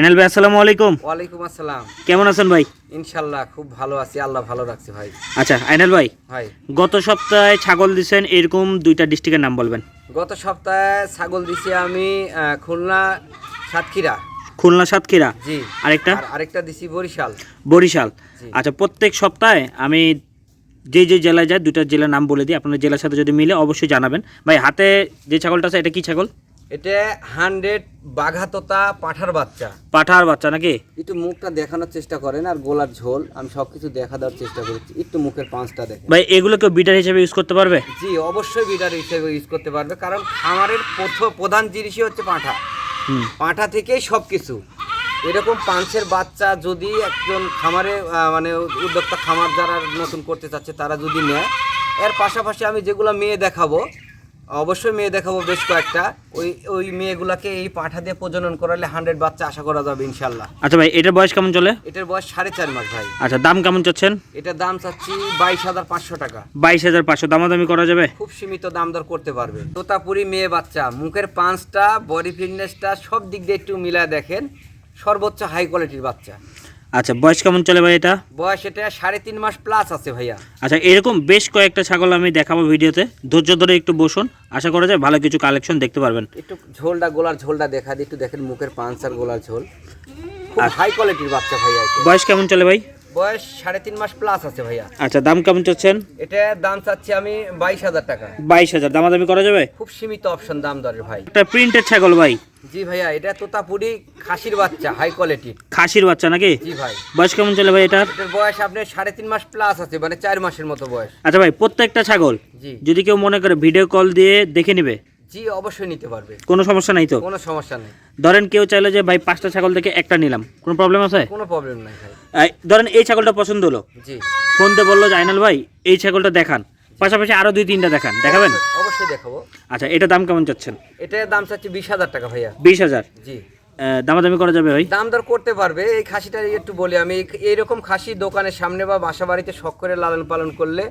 আইনাল ভাই আসসালামু আলাইকুম। ওয়ালাইকুম আসসালাম। কেমন আছেন ভাই? ইনশাল্লাহ খুব ভালো আছি আল্লাহ ভালো রাখছে ভাই। আচ্ছা আইনাল ভাই ভাই। গত সপ্তাহে ছাগল দিছেন এরকম দুইটা ডিস্ট্রিক্টের নাম বলবেন। গত সপ্তাহে ছাগল দিছি আমি খুলনা সাতক্ষীরা। খুলনা সাতক্ষীরা? জি। আরেকটা? আরেকটা দিছি বরিশাল। বরিশাল। আচ্ছা প্রত্যেক সপ্তাহে আমি যে যে জেলায় যাই দুইটা জেলার নাম বলে দিই। আপনার জেলার সাথে যদি মিলে অবশ্যই জানাবেন। ভাই হাতে যে ছাগলটা আছে এটা কি ছাগল? এটা হান্ড্রেড বাঘাতোতা পাঠার বাচ্চা। পাঠার বাচ্চা নাকি? একটু মুখটা দেখানোর চেষ্টা করেন আর গোলার ঝোল আমি সবকিছু দেখা দেওয়ার চেষ্টা করেছি একটু মুখের পাঁচটা দেখেন। ভাই এগুলো কেউ বিটার হিসেবে ইউজ করতে পারবে? জি অবশ্যই বিডার হিসেবে ইউজ করতে পারবে কারণ খামারের প্রথম প্রধান জিনিসই হচ্ছে পাঁঠা। পাঁঠা থেকেই সব কিছু এরকম পাঁচের বাচ্চা যদি একজন খামারে মানে উদ্যোক্তা খামার যারা নতুন করতে চাচ্ছে তারা যদি নেয় এর পাশাপাশি আমি যেগুলো মেয়ে দেখাবো অবশ্যই মেয়ে দেখাবো বেশ কয়েকটা। ওই ওই মেয়েগুলাকে এই পাঁঠা দিয়ে প্রজনন করালে হান্ড্রেড বাচ্চা আশা করা যাবে ইনশাল্লাহ। আচ্ছা ভাই এটার বয়স কেমন চলে? এটার বয়স সাড়ে চার মাস ভাই। আচ্ছা দাম কেমন চাচ্ছেন? এটার দাম চাচ্ছি বাইশ হাজার পাঁচশো টাকা। বাইশ হাজার পাঁচশো দামাদামি করা যাবে? খুব সীমিত দাম দর করতে পারবে। তোতাপুরি মেয়ে বাচ্চা মুখের পাঁচটা বডি ফিটনেসটা সব দিক দিয়ে একটু মিলায় দেখেন সর্বোচ্চ হাই কোয়ালিটির বাচ্চা। আচ্ছা বয়স কেমন চলে ভাই এটা? বয়স এটা সাড়ে তিন মাস প্লাস আছে ভাইয়া। আচ্ছা এরকম বেশ কয়েকটা ছাগল আমি দেখাবো ভিডিওতে। ধৈর্য ধরে একটু বসুন। আশা করা যায় ভালো কিছু কালেকশন দেখতে পারবেন। একটু ঝোলটা গোলার ঝোলটা দেখা দিই। একটু দেখেন মুখের পাঁচ গোলার ঝোল। খুব হাই কোয়ালিটির বাচ্চা ভাইয়া বয়স কেমন চলে ভাই? বয়স সাড়ে তিন মাস প্লাস আছে ভাইয়া। আচ্ছা দাম কেমন চাচ্ছেন? এটা দাম চাচ্ছি আমি বাইশ হাজার টাকা। বাইশ হাজার দামাদামি করা যাবে? খুব সীমিত অপশন দাম দরের ভাই। একটা প্রিন্টেড ছাগল ভাই। জি ভাইয়া এটা তোতাপুরি খাসির বাচ্চা হাই কোয়ালিটির খাসির বাচ্চা নাকি? জি ভাই। বয়স কেমন চলে ভাই এটার? এটার বয়স আপনার সাড়ে তিন মাস প্লাস আছে মানে চার মাসের মতো বয়স। আচ্ছা ভাই প্রত্যেকটা ছাগল জি। যদি কেউ মনে করে ভিডিও কল দিয়ে দেখে নিবে জি অবশ্যই নিতে পারবে। কোনো সমস্যা নাই তো? কোনো সমস্যা নেই। ধরেন কেউ চাইলে যে ভাই পাঁচটা ছাগল থেকে একটা নিলাম। কোনো প্রবলেম আছে? কোনো প্রবলেম নাই ভাই। ধরেন এই ছাগলটা পছন্দ হলো। জি। ফোন দিয়ে বলল যে আইনাল ভাই এই ছাগলটা দেখান। পাশাপাশি আরও দুই তিনটা দেখান। দেখাবেন? অবশ্যই- দেখাবো। আচ্ছা এটা দাম কেমন চাচ্ছেন? এটার দাম চাচ্ছি বিশ হাজার টাকা ভাইয়া। বিশ হাজার? জি। দামাদামি করা যাবে ভাই? দাম দর করতে পারবে। এই খাসিটা একটু বলি আমি এইরকম খাসি দোকানের সামনে বা বাসা বাড়িতে শখ করে লালন পালন করলে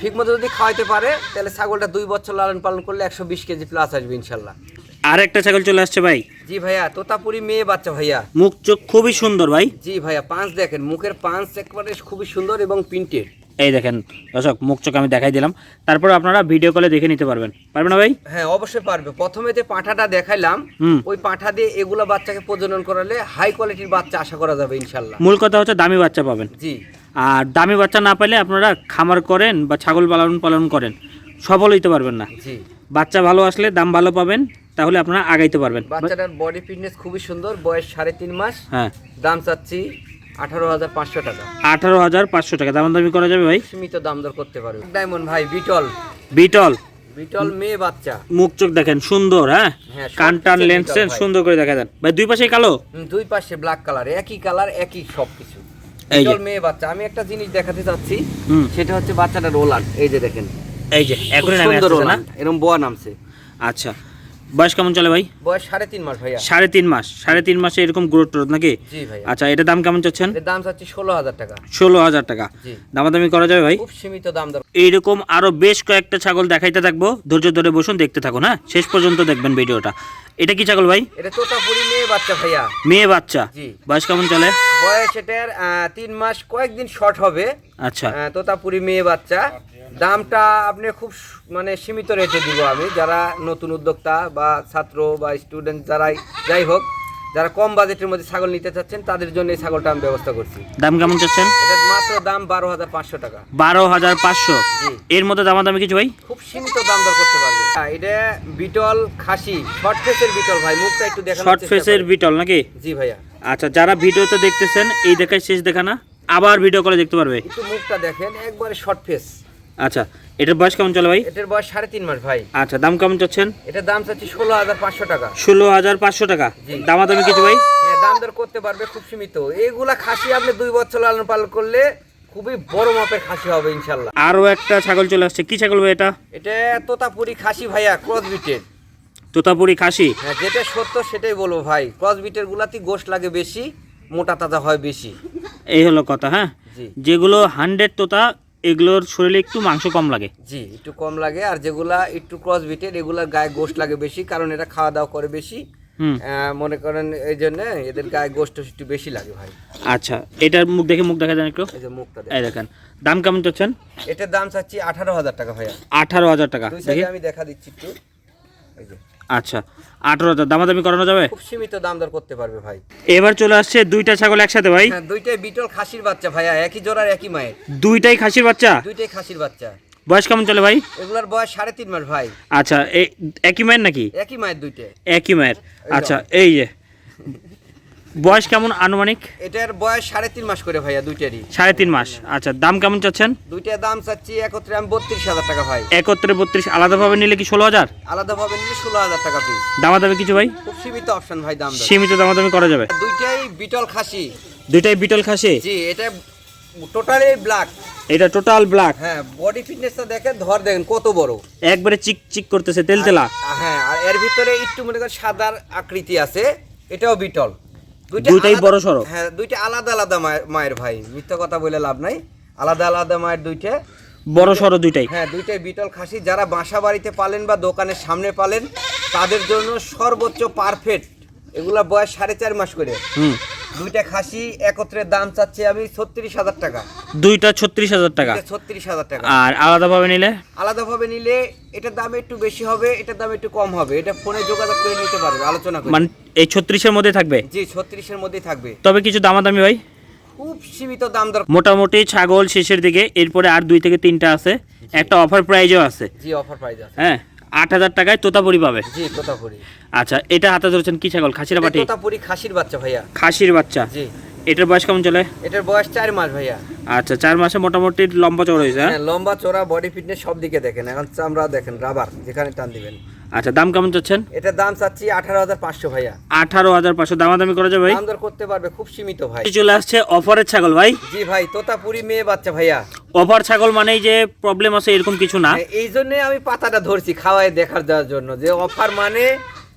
ঠিক মতো যদি খাওয়াইতে পারে তাহলে ছাগলটা দুই বছর লালন পালন করলে একশো বিশ কেজি প্লাস আসবে ইনশাল্লাহ। আর একটা ছাগল চলে আসছে ভাই। জি ভাইয়া তোতাপুরি মেয়ে বাচ্চা ভাইয়া। মুখ চোখ খুবই সুন্দর ভাই। জি ভাইয়া পাঁচ দেখেন মুখের পাঁচ একবারে খুবই সুন্দর এবং প্রিন্টেড। এই দেখেন দর্শক মুখ চোখ আমি দেখাই দিলাম। তারপর আপনারা ভিডিও কলে দেখে নিতে পারবেন। পারবেন না ভাই? হ্যাঁ অবশ্যই পারবে। প্রথমে যে পাঁঠাটা দেখাইলাম ওই পাঁঠা দিয়ে এগুলো বাচ্চাকে প্রজনন করালে হাই কোয়ালিটির বাচ্চা আশা করা যাবে ইনশাল্লাহ। মূল কথা হচ্ছে দামি বাচ্চা পাবেন। জি। আর দামি বাচ্চা না পাইলে আপনারা খামার করেন বা ছাগল পালন পালন করেন। সফল হইতে পারবেন না। জি। বাচ্চা ভালো আসলে দাম ভালো পাবেন তাহলে আপনারা আগাইতে পারবেন। বাচ্চাটার বডি ফিটনেস খুবই সুন্দর বয়স সাড়ে তিন মাস। হ্যাঁ। দাম চাচ্ছি আঠারো হাজার পাঁচশো টাকা। আঠারো হাজার পাঁচশো টাকা। দাম দামি করা যাবে ভাই? সীমিত দাম দর করতে পারবে। ডায়মন্ড ভাই বিটল। বিটল। বিটল মেয়ে বাচ্চা। মুখ চোখ দেখেন সুন্দর হ্যাঁ? হ্যাঁ, কান টান লেন্স সুন্দর করে দেখা দেন ভাই দুই পাশে কালো? দুই পাশে ব্ল্যাক কালার একই কালার একই সব কিছু। বিটল মেয়ে বাচ্চা। আমি একটা জিনিস দেখাতে চাচ্ছি সেটা হচ্ছে বাচ্চাটা রোলার এই যে দেখেন। এই যে খুব এখনই নামে সুন্দর না? এরকম বোয়া নামছে। আচ্ছা। বয়স কেমন চলে ভাই? বয়স সাড়ে তিন মাস ভাইয়া। সাড়ে তিন মাস। সাড়ে তিন মাসে এরকম গ্রোথ টোথ নাকি? আচ্ছা এটা দাম কেমন চাচ্ছেন? দাম চাচ্ছি ষোলো হাজার টাকা। ষোলো হাজার টাকা। দামাদামি করা যাবে ভাই? খুব সীমিত দাম দর। এইরকম আরও বেশ কয়েকটা ছাগল দেখাইতে থাকব। ধৈর্য ধরে বসুন দেখতে থাকুন হ্যাঁ? শেষ পর্যন্ত দেখবেন ভিডিওটা। এটা কি ছাগল ভাই? এটা তোতাপুরি মেয়ে বাচ্চা ভাইয়া। মেয়ে বাচ্চা। বয়স কেমন চলে? বয়স এটার তিন মাস কয়েকদিন শর্ট হবে। আচ্ছা। তোতাপুরি মেয়ে বাচ্চা। দামটা আপনি খুব মানে সীমিত রেটে দিব আমি। যারা নতুন উদ্যোক্তা বা ছাত্র বা স্টুডেন্ট যারাই যাই হোক যারা কম বাজেটের মধ্যে ছাগল নিতে চাচ্ছেন তাদের জন্য এই ছাগলটা আমি ব্যবস্থা করছি। দাম কেমন চাচ্ছেন? এটার মাত্র দাম বারো হাজার পাঁচশো টাকা। বারো হাজার পাঁচশো। এর মধ্যে দামাদামি কিছু ভাই? খুব সীমিত দাম দর করতে পারবে। এটা বিটল খাসি শর্ট ফেসের বিটল ভাই মুখটা একটু দেখানোর শর্ট ফেসের বিটল নাকি? জি ভাইয়া। আচ্ছা যারা ভিডিওতে দেখতেছেন এই দেখায় শেষ দেখা না? আবার ভিডিও করে দেখতে পারবে। একটু মুখটা দেখেন একবারে শর্ট ফেস আচ্ছা এটার বয়স কেমন চলে ভাই? এটার বয়স সাড়ে তিন মাস ভাই। আচ্ছা দাম কেমন চাচ্ছেন? এটার দাম চাচ্ছি ষোলো হাজার পাঁচশো টাকা। ষোলো হাজার পাঁচশো টাকা। দামাদামি কিছু ভাই? হ্যাঁ, দাম দর করতে পারবে খুব সীমিত। এইগুলা খাসি আপনি দুই বছর লালন পালন করলে খুবই বড় মাপের খাসি হবে ইনশাল্লাহ আরও একটা ছাগল চলে আসছে। কি ছাগল ভাই এটা? এটা তোতাপুরি খাসি ভাইয়া ক্রস বিটের তোতাপুরি খাসি? হ্যাঁ যেটা সত্য সেটাই বলব ভাই। ক্রস বিটের গুলাতে গোশ লাগে বেশি মোটা তাজা হয় বেশি। এই হলো কথা হ্যাঁ? যেগুলো হান্ড্রেড তোতা এগুলোর শরীরে একটু মাংস কম লাগে। জি একটু কম লাগে। আর যেগুলা একটু ক্রস বিটের এগুলার গায়ে গোশ লাগে বেশি কারণ এটা খাওয়া দাওয়া করে বেশি। মনে করেন এই জন্য এদের গায়ে গোষ্ঠ একটু বেশি লাগে ভাই। আচ্ছা এটার মুখ দেখে মুখ দেখা যায় একটু? এই যে মুখটা এই দেখেন দাম কেমন চাচ্ছেন? এটার দাম চাচ্ছি আঠারো হাজার টাকা ভাইয়া। আঠারো হাজার টাকা আমি দেখা দিচ্ছি একটু। এই যে। আচ্ছা আঠারো হাজার। দামাদামি করানো যাবে? খুব সীমিত দাম দর করতে পারবে ভাই। এবার চলে আসছে দুইটা ছাগল একসাথে ভাই। হ্যাঁ দুইটাই বিটল খাসির বাচ্চা ভাইয়া একই জোড়ার একই মায়ের। দুইটাই খাসির বাচ্চা? দুইটাই খাসির বাচ্চা। বয়স কেমন চলে ভাই? এগুলার বয়স সাড়ে তিন মাস ভাই। আচ্ছা এই একই মায়ের নাকি? একই মায়ের দুইটা একই মায়ের। আচ্ছা এই যে বয়স কেমন আনুমানিক? এটার বয়স সাড়ে তিন মাস করে ভাইয়া দুইটারই। সাড়ে তিন মাস। আচ্ছা দাম কেমন চাচ্ছেন? দুইটার দাম চাচ্ছি একত্রে আমি বত্রিশ হাজার টাকা ভাই। একত্রে বত্রিশ আলাদাভাবে নিলে কি ষোলো হাজার? আলাদাভাবে নিলে ষোলো হাজার টাকা পিস দামাদামি কিছু ভাই? খুব সীমিত অপশন ভাই দাম। সীমিত দামাদামি করা যাবে। দুইটাই বিটল খাসি। দুইটাই বিটল খাসি? জি এটা টোটালি ব্ল্যাক এটা টোটাল ব্ল্যাক হ্যাঁ বডি ফিটনেসটা দেখেন ধর দেখেন কত বড়। একবারে চিক চিক করতেছে তেলতেলা। হ্যাঁ আর এর ভিতরে একটু মনে করেন সাদার আকৃতি আছে এটাও বিটল। দুইটা দুইটাই বড় বড়সড়। হ্যাঁ দুইটা আলাদা আলাদা মায়ের মায়ের ভাই মিথ্যা কথা বলে লাভ নাই। আলাদা আলাদা মায়ের দুইটা। বড় সড়ো দুইটাই। হ্যাঁ দুইটাই বিটল খাসি। যারা বাসা বাড়িতে পালেন বা দোকানের সামনে পালেন তাদের জন্য সর্বোচ্চ পারফেক্ট এগুলা বয়স সাড়ে চার মাস করে। হুম। দুইটা খাসি একত্রে দাম চাচ্ছি আমি ছত্রিশ হাজার টাকা। দুইটা ছত্রিশ হাজার টাকা। ছত্রিশ হাজার টাকা। আর আলাদাভাবে নিলে? আলাদাভাবে নিলে এটার দাম একটু বেশি হবে এটার দাম একটু কম হবে। এটা ফোনে যোগাযোগ করে নিতে পারবে আলোচনা করে। মানে এই ছত্রিশের মধ্যে থাকবে? জি ছত্রিশের মধ্যেই থাকবে। তবে কিছু দামাদামি ভাই? খুব সীমিত দাম দর মোটামুটি ছাগল শেষের দিকে এরপরে আর দুই থেকে তিনটা আছে। একটা অফার প্রাইজও আছে। জি অফার প্রাইজ আছে। হ্যাঁ। আট হাজার টাকায় তোতাপুরি পাবে। জি তোতাপুরি। আচ্ছা এটা হাতে ধরেছেন কি ছাগল? খাসির বাটি? তোতাপুরি খাসির বাচ্চা ভাইয়া। খাসির বাচ্চা? জি। এটার বয়স কেমন চলে? এটার বয়স চার মাস ভাইয়া। আচ্ছা চার মাসে মোটামুটি লম্বা চড়া হয়েছে হ্যাঁ? হ্যাঁ লম্বা চড়া বডি ফিটনেস সব দিকে দেখেন। এখন চামড়া দেখেন রাবার যেখানে টান দিবেন। আচ্ছা দাম কেমন চাচ্ছেন? এটার দাম চাচ্ছি আঠারো হাজার পাঁচশো ভাইয়া। আঠারো হাজার পাঁচশো। দামাদামি করা যাবে ভাই? দাম দর করতে পারবে খুব সীমিত ভাই। চলে আসছে অফারের ছাগল ভাই? জি ভাই তোতাপুরি মেয়ে বাচ্চা ভাইয়া। অফার ছাগল মানেই যে প্রবলেম আছে এরকম কিছু না। হ্যাঁ, এই জন্য আমি পাতাটা ধরছি খাওয়ায় দেখার দেওয়ার জন্য। যে অফার মানে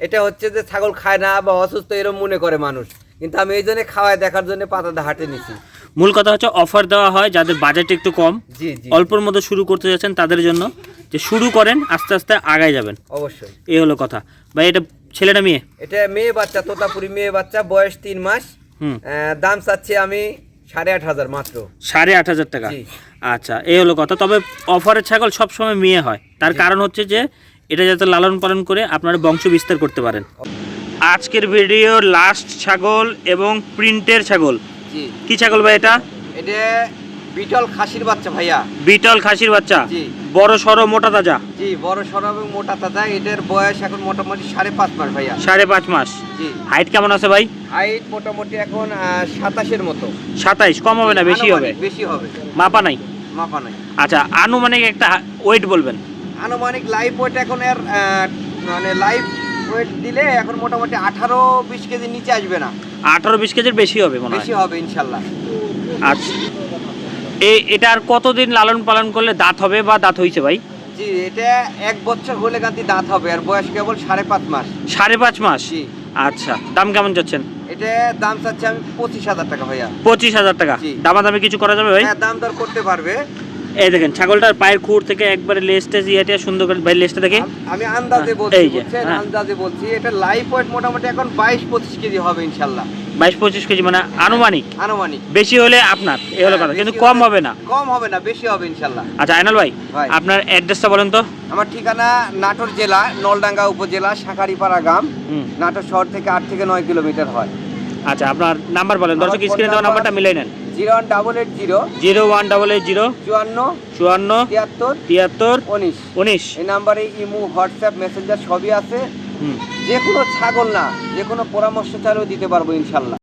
এটা হচ্ছে যে ছাগল খায় না বা অসুস্থ এরকম মনে করে মানুষ। কিন্তু আমি এই জন্য খাওয়ায় দেখার জন্য পাতাটা হাটে নিছি। মূল কথা হচ্ছে অফার দেওয়া হয় যাদের বাজেট একটু কম। অল্পর মধ্যে শুরু করতে যাচ্ছেন তাদের জন্য। যে শুরু করেন আস্তে আস্তে আগায় যাবেন। অবশ্যই। এই হলো কথা। ভাই এটা ছেলেটা মেয়ে? এটা মেয়ে বাচ্চা তোতাপুরি মেয়ে বাচ্চা বয়স তিন মাস। হুম। দাম চাচ্ছি আমি সাড়ে আট হাজার মাত্র। সাড়ে আট হাজার টাকা? আচ্ছা এই হলো কথা। তবে অফারের ছাগল সবসময় মেয়ে হয়। তার কারণ হচ্ছে যে এটা যাতে লালন পালন করে আপনারা বংশ বিস্তার করতে পারেন। আজকের ভিডিও লাস্ট ছাগল এবং প্রিন্টের ছাগল। কি ছাগল ভাই এটা? এটা বিটল খাসির বাচ্চা ভাইয়া। বিটল খাসির বাচ্চা? জি। বড় সড়ো মোটা তাজা? জি বড় সড় এবং মোটা তাজা। এটার বয়স এখন মোটামুটি সাড়ে পাঁচ মাস ভাইয়া। সাড়ে পাঁচ মাস। জি। হাইট কেমন আছে ভাই? হাইট মোটামুটি এখন সাতাশের মতো। সাতাইশ কম হবে না বেশি হবে? বেশি হবে। মাপা নাই? মাপা নাই। আচ্ছা আনুমানিক একটা ওয়েট বলবেন। আনুমানিক লাইভ ওয়েট এখন এর মানে লাইভ ওয়েট দিলে এখন মোটামুটি আঠারো বিশ কেজি নিচে আসবে না। আঠারো বিশ কেজির বেশি হবে মনে হয়। বেশি হবে ইনশাল্লাহ। আচ্ছা। এই এটা আর কতদিন লালন পালন করলে দাঁত হবে বা দাঁত হয়েছে ভাই? জি এটা এক বছর হলে গান্ধী দাঁত হবে আর বয়স কেবল সাড়ে পাঁচ মাস। সাড়ে পাঁচ মাস? জি। আচ্ছা দাম কেমন যাচ্ছেন এটা দাম চাচ্ছি আমি পঁচিশ হাজার টাকা ভাইয়া। পঁচিশ হাজার টাকা? জি। দামাদামি কিছু করা যাবে ভাই? হ্যাঁ দাম দর করতে পারবে। এই দেখেন ছাগলটার পায়ের খুঁড় থেকে একবারে লেজটা ইয়েটা সুন্দর করে ভাই লেজটা দেখে। আম- আমি আন্দাজে হ্যাঁ, বলছি এই যে, বুঝছেন? হ্যাঁ। আন্দাজে বলছি এটা ওয়েট মোটামুটি এখন বাইশ পঁচিশ কেজি হবে ইনশাল্লাহ। বাইশ পঁচিশ কেজি মানে আনুমানিক। আনুমানিক। বেশি হলে আপনার এই হলো হ্যাঁ, কথা। কিন্তু কম হবে না। কম হবে না বেশি হবে ইনশাল্লাহ। আচ্ছা আইনাল ভাই। আপনার অ্যাড্রেসটা বলেন তো। আমার ঠিকানা নাটোর জেলা নলডাঙ্গা উপজেলা শাকারিপাড়া গ্রাম। নাটোর শহর থেকে আট থেকে নয় কিলোমিটার হয়। আচ্ছা আপনার নাম্বার বলেন। দর্শক স্ক্রিনে দেওয়া নাম্বারটা মিলাই নেন। Zero one double eight zero zero one double eight zero চুয়ান্ন চুয়ান্ন তিয়াত্তর তিয়াত্তর উনিশ। উনিশ। এই নাম্বারে ইমো হোয়াটসঅ্যাপ মেসেঞ্জার সবই আছে। যে কোনো ছাগল না যে কোনো পরামর্শ চাইলেও দিতে পারব ইনশাল্লাহ।